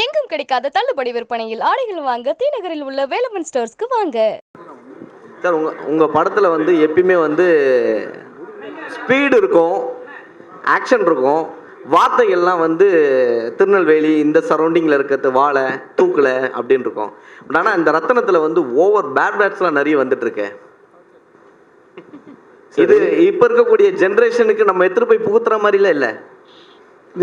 எங்கும் கிடைக்காத தள்ளுபடி விற்பனையில் ஆடைகள் வாங்க தீநகரில் உள்ள வேலவன் ஸ்டோர்ஸ்க்கு வாங்க. சார் உங்கள் உங்கள் படத்தில் வந்து எப்பயுமே வந்து ஸ்பீடு இருக்கும் ஆக்ஷன் இருக்கும். வார்த்தைகள்லாம் வந்து திருநெல்வேலி இந்த சரௌண்டிங்கில் இருக்கிறது வாழை தூக்கலை அப்படின்னு இருக்கும். பட் ஆனால் இந்த ரத்தனத்தில் வந்து ஓவர் பேட் பேட்ஸ்லாம் நிறைய வந்துட்டு இருக்கு. இது இப்போ இருக்கக்கூடிய ஜென்ரேஷனுக்கு நம்ம எடுத்துட்டு போய் புகுத்துற மாதிரிலாம் இல்லை.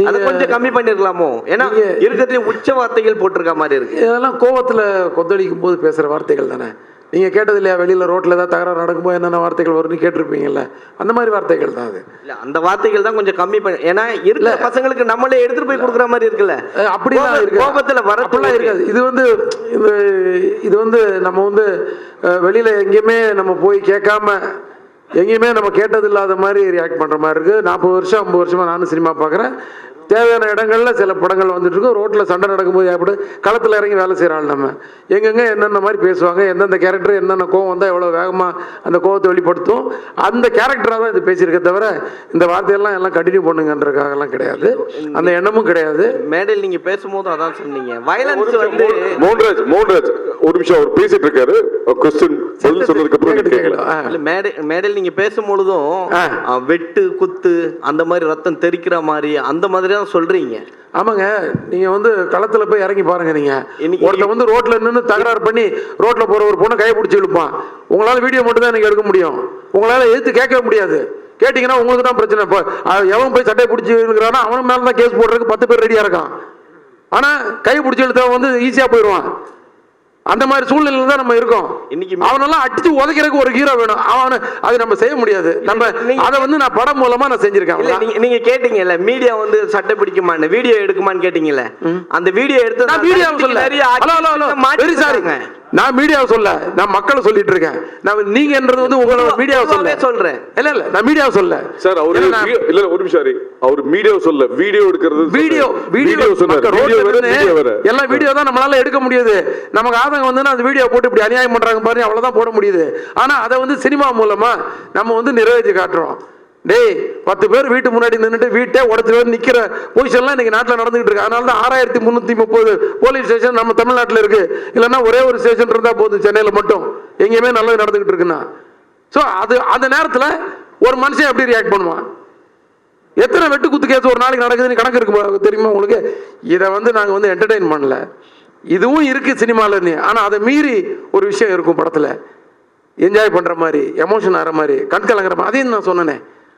அதை கொஞ்சம் கம்மி பண்ணிருக்கலாமோ? ஏன்னா நீங்க- இருக்கிறதுல உச்ச வார்த்தைகள் போட்டிருக்க மாதிரி இருக்கு. இதெல்லாம் கோவத்தில் கொந்தளிக்கும் போது பேசுகிற வார்த்தைகள் தானே? நீங்கள் கேட்டது இல்லையா வெளியில் ரோட்டில் ஏதாவது தகராறு நடக்கும்போது என்னென்ன வார்த்தைகள் வரும்னு கேட்டிருப்பீங்கல்ல? அந்த மாதிரி வார்த்தைகள் தான் அது. இல்ல அந்த வார்த்தைகள் தான் கொஞ்சம் கம்மி பண்ணி ஏன்னா இருக்கிற பசங்களுக்கு நம்மளே எடுத்துட்டு போய் கொடுக்குற மாதிரி இருக்குல்ல. அப்படிலாம் இருக்கு கோபத்துல வர அப்படிலாம் இருக்காது. இது வந்து இது இது வந்து நம்ம வந்து வெளியில எங்கேயுமே நம்ம போய் கேட்காம எங்கேயுமே நம்ம கேட்டது இல்லாத மாதிரி ரியாக்ட் பண்ணுற மாதிரி இருக்குது நாற்பது வருஷம் ஐம்பது வருஷமாக நானும் சினிமா பார்க்குறேன். தேவையான இடங்கள்ல சில படங்கள் வந்துட்டு இருக்கும் ரோட்ல சண்டை நடக்கும்போது எப்படி களத்தில் இறங்கி வேலை செய்கிற ஆள் நம்ம. எங்கெங்க என்னென்ன மாதிரி பேசுவாங்க எந்தெந்த கேரக்டர் என்னென்ன கோவம் வந்தால் எவ்வளோ வேகமாக அந்த கோவத்தை வெளிப்படுத்தும். அந்த கேரக்டராக தான் இது பேசியிருக்க தவிர இந்த வார்த்தையெல்லாம் எல்லாம் கண்டினியூ பண்ணுங்கன்றதுக்காகலாம் கிடையாது. அந்த எண்ணமும் கிடையாது. மேடையில் நீங்க பேசும்போது அதான் சொன்னீங்க. வயலன்ஸ் வந்து மோகன்ராஜ் மோகன்ராஜ் ஒரு நிமிஷம் அவர் பேசிட்டு இருக்காரு கொஸ்டின் பதில் சொன்னதுக்கு அப்புறம் மேடை மேடையில் நீங்க பேசும்பொழுதும் வெட்டு குத்து அந்த மாதிரி ரத்தம் தெறிக்கிற மாதிரி அந்த மாதிரி தான் சொல்றீங்க? ஆமாங்க நீங்க வந்து களத்துல போய் இறங்கி பாருங்க நீங்க. இன்னைக்கு- ஒருத்தன் வந்து ரோட்ல நின்று தகராறு பண்ணி ரோட்ல போற ஒரு பொண்ணை கையை பிடிச்சி இழுப்பான். உங்களால வீடியோ மட்டும் தான் எனக்கு எடுக்க முடியும். உங்களால எதிர்த்து கேட்க முடியாது. கேட்டீங்கன்னா உங்களுக்கு தான் பிரச்சனை. இப்போ எவன் போய் சட்டையை பிடிச்சி இழுக்கிறானோ அவன் மேல தான் கேஸ் போடுறதுக்கு பத்து பேர் ரெடியா இருக்கான். ஆனா கை பிடிச்சி இழுத்தவன் வந்து ஈஸியா போயிடுவான். அந்த மாதிரி சூழ்நிலையில தான் நம்ம இருக்கோம். இன்னைக்கு அவனெல்லாம் அடிச்சு உதைக்கிறதுக்கு ஒரு ஹீரோ வேணும். அவனு அது நம்ம செய்ய முடியாது. நம்ம அதை வந்து நான் படம் மூலமா நான் செஞ்சிருக்கேன். நீங்க கேட்டீங்கல்ல மீடியா வந்து சட்டை பிடிக்குமான்னு வீடியோ எடுக்குமான்னு கேட்டீங்கல்ல. அந்த வீடியோ எடுத்து நான் மீடியாவை சொல்ல வெரி. நான் மீடியாவை சொல்ல நான் மக்களை சொல்லிட்டு இருக்கேன். நான் நீங்கன்றது வந்து உங்களோட மீடியாவை சொல்ல. சொல்றேன். இல்ல இல்ல நான் மீடியாவை சொல்ல. சார் அவரு இல்ல இல்ல, ஒரு நிமிஷம். அவர் வீடியோ சொல்ல வீடியோ எடுக்கிறது வீடியோ வீடியோ சொன்னார். எல்லாம் வீடியோ தான் நம்மளால எடுக்க முடியுது. நமக்கு ஆதங்கம் வந்து அந்த வீடியோ போட்டு இப்படி அநியாயம் பண்றாங்க பாருங்க அவ்வளவுதான் போட முடியுது. ஆனா அதை வந்து சினிமா மூலமா நம்ம வந்து நிறைவேற்றி காட்டுறோம். டேய் பத்து பேர் வீட்டு முன்னாடி நின்றுட்டு வீட்டே உடச்சு நிற்கிற பொசிஷன்லாம் இன்னைக்கு நாட்டில் நடந்துகிட்டு இருக்கு. அதனால தான் ஆறாயிரத்தி முந்நூற்றி முப்பது போலீஸ் ஸ்டேஷன் நம்ம தமிழ்நாட்டில் இருக்கு. இல்லைன்னா ஒரே ஒரு ஸ்டேஷன் இருந்தால் போதும் சென்னையில் மட்டும். எங்கேயுமே நல்லது நடந்துகிட்டு இருக்குன்னா. ஸோ அது அந்த நேரத்தில் ஒரு மனுஷன் எப்படி ரியாக்ட் பண்ணுவான்? எத்தனை வெட்டு குத்து கேஸ் ஒரு நாளைக்கு நடக்குதுன்னு கணக்கு இருக்கு தெரியுமா உங்களுக்கு? இதை வந்து நாங்கள் வந்து என்டர்டெயின் பண்ணல. இதுவும் இருக்கு சினிமாவில் ஆனால் அதை மீறி ஒரு விஷயம் இருக்கும் படத்தில். என்ஜாய் பண்ணுற மாதிரி எமோஷன் ஆகிற மாதிரி கண் கலங்குற மாதிரி. அதையும் நான் சொன்னேனே.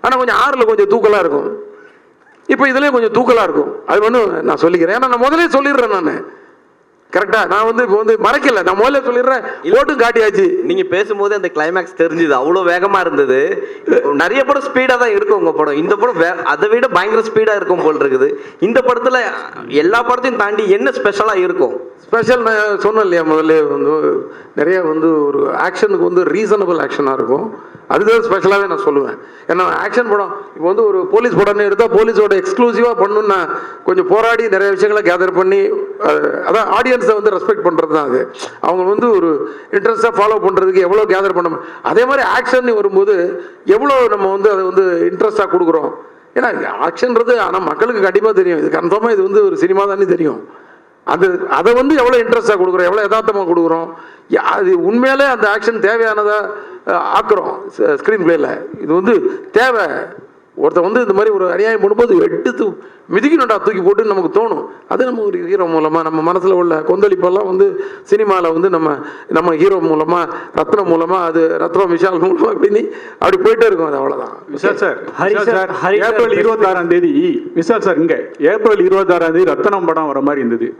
ஆனால் கொஞ்சம் ஆறில் கொஞ்சம் தூக்கலாக இருக்கும். இப்போ இதுலேயும் கொஞ்சம் தூக்கலாக இருக்கும். அது ஒன்றும் நான் சொல்லிக்கிறேன். ஏன்னா நான் முதலே சொல்லிடுறேன் நான். கரெக்டா நான் வந்து இப்போ வந்து மறைக்கல. நான் முதல்ல சொல்லிடுறேன். ஓட்டும் காட்டியாச்சு. நீங்க பேசும்போது அந்த கிளைமேக்ஸ் தெரிஞ்சுது. அவ்வளவு வேகமா இருந்தது. நிறைய படம் ஸ்பீடா தான் இருக்கும் உங்க படம். இந்த படம் வே- அதை விட பயங்கர ஸ்பீடா இருக்கும் போல் இருக்குது. இந்த படத்துல எல்லா படத்தையும் தாண்டி என்ன ஸ்பெஷலா இருக்கும்? ஸ்பெஷல் நான் சொன்னேன் இல்லையா முதல்ல வந்து நிறைய வந்து ஒரு ஆக்ஷனுக்கு வந்து ரீசனபிள் ஆக்ஷனாக இருக்கும். அதுதான் ஸ்பெஷலாகவே நான் சொல்லுவேன். ஏன்னா ஆக்ஷன் படம் இப்போ வந்து ஒரு போலீஸ் படம்னு எடுத்தால் போலீஸோட எக்ஸ்க்ளூசிவாக பண்ணணும்னு நான் கொஞ்சம் போராடி நிறைய விஷயங்களை கேதர் பண்ணி அதான் ஆடியன்ஸை வந்து ரெஸ்பெக்ட் பண்ணுறது தான் அது. அவங்க வந்து ஒரு இன்ட்ரெஸ்ட்டாக ஃபாலோ பண்ணுறதுக்கு எவ்வளோ கேதர் பண்ண அதே மாதிரி ஆக்ஷன் வரும்போது எவ்வளோ நம்ம வந்து அதை வந்து இன்ட்ரெஸ்ட்டாக கொடுக்குறோம். ஏன்னா ஆக்ஷன்றது ஆனால் மக்களுக்கு கண்டிப்பாக தெரியும். இது கன்ஃபார்மாக இது வந்து ஒரு சினிமா தானே தெரியும். அது அதை வந்து எவ்வளோ இன்ட்ரெஸ்டாக கொடுக்குறோம்? எவ்வளோ யதார்த்தமாக கொடுக்குறோம்? யா- அது உண்மையிலே அந்த ஆக்ஷன் தேவையானதை அஹ், ஆக்குறோம் ஸ்க்ரீன் பிளேயில் இது வந்து தேவை. ஒருத்தன் வந்து இந்த மாதிரி ஒரு அநியாயம் பண்ணும்போது எடுத்து மிதிக்கணும்டா தூக்கி போட்டு நமக்கு தோணும். அது நம்ம ஒரு ஹீரோ மூலமாக நம்ம மனசில் உள்ள கொந்தளிப்பெல்லாம் வந்து சினிமாவில் வந்து நம்ம நம்ம ஹீரோ மூலமாக ரத்னம் மூலமாக அது ரத்னம் விஷால் மூலமாக பண்ணி அப்படி போயிட்டே இருக்கும். அது அவ்வளோதான் Vishal sir Hari Vishal sir, April இருபத்தாறாம் தேதி விசால் சார் இங்க. ஏப்ரல் இருபத்தாறாம் தேதி ரத்தனம் படம் வர மாதிரி இருந்தது.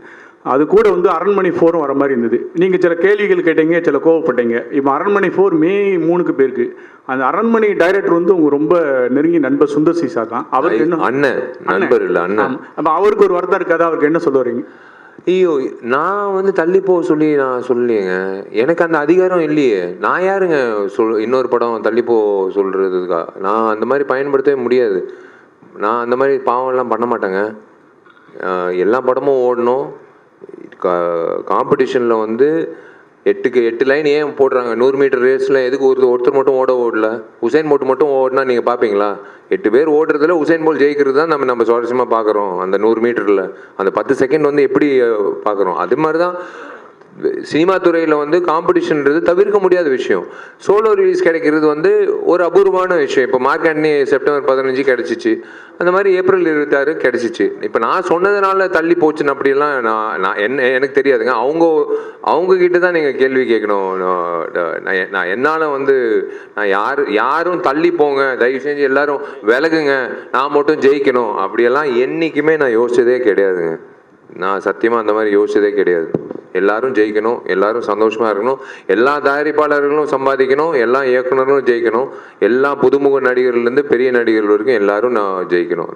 அது கூட வந்து அரண்மனை ஃபோரும் வர மாதிரி இருந்தது. நீங்க சில கேள்விகள் கேட்டீங்க சில கோவப்பட்டீங்க. இப்போ அரண்மனை ஃபோர் மே மூணுக்கு பேருக்கு. அந்த அரண்மனை டைரக்டர் வந்து உங்க ரொம்ப நெருங்கி நண்பர் சுந்தர் சி சார் தான். அவருக்கு என்ன அண்ணன் நண்பர் இல்ல அண்ணன். அப்ப அவருக்கு ஒரு வருத்தம் இருக்காது? அவருக்கு என்ன சொல்ல வரீங்க? ஐயோ நான் வந்து தள்ளி போக சொல்லி நான் சொல்லலையேங்க. எனக்கு அந்த அதிகாரம் இல்லையே. நான் யாருங்க சொல் இன்னொரு படம் தள்ளி போ சொல்கிறதுக்கா நான் அந்த மாதிரி பயன்படுத்தவே முடியாது. நான் அந்த மாதிரி பாவம்லாம் பண்ண மாட்டேங்க. எல்லா படமும் ஓடணும். காம்படிஷனில் வந்து எட்டுக்கு எட்டு லைன் ஏன் போடுறாங்க? நூறு மீட்டர் ரேஸில் எதுக்கு ஒரு ஒருத்தர் மட்டும் ஓட ஓடல? உசைன் போட்டு மட்டும் ஓடினா நீங்கள் பார்ப்பீங்களா எட்டு பேர் ஓடுறதுல உசைன் போல் ஜெயிக்கிறது தான் நம்ம நம்ம சுவாரஸ்யமாக பார்க்குறோம் அந்த நூறு மீட்டரில் அந்த பத்து செகண்ட் வந்து எப்படி பார்க்குறோம் அது மாதிரி தான் சினிமா துறையில் வந்து காம்படிஷன்ன்றது தவிர்க்க முடியாத விஷயம். சோலோ ரிலீஸ் கிடைக்கிறது வந்து ஒரு அபூர்வமான விஷயம். இப்போ மார்க் ஆண்டனி செப்டம்பர் பதினஞ்சு கிடச்சிச்சு. அந்த மாதிரி ஏப்ரல் இருபத்தாறு கிடச்சிச்சு. இப்போ நான் சொன்னதுனால தள்ளி போச்சுன்னு அப்படிலாம் நான் நான் என்ன எனக்கு தெரியாதுங்க. அவங்க அவங்க கிட்ட தான் நீங்கள் கேள்வி கேட்கணும். நான் நான் நான் என்னால் வந்து நான் யார் யாரும் தள்ளி போங்க. தயவு செஞ்சு எல்லாரும் விலகுங்க. நான் மட்டும் ஜெயிக்கணும். அப்படியெல்லாம் என்றைக்குமே நான் யோசிச்சதே கிடையாதுங்க. நான் சத்தியமாக அந்த மாதிரி யோசிச்சதே கிடையாது. எல்லாரும் ஜெயிக்கணும் எல்லாரும் சந்தோஷமா இருக்கணும் எல்லா தயாரிப்பாளர்களும் சம்பாதிக்கணும் எல்லா இயக்குனர்களும் ஜெயிக்கணும் எல்லா புதுமுக நடிகர்லேருந்து பெரிய நடிகர்கள் வரைக்கும் எல்லாரும் நான் ஜெயிக்கணும்.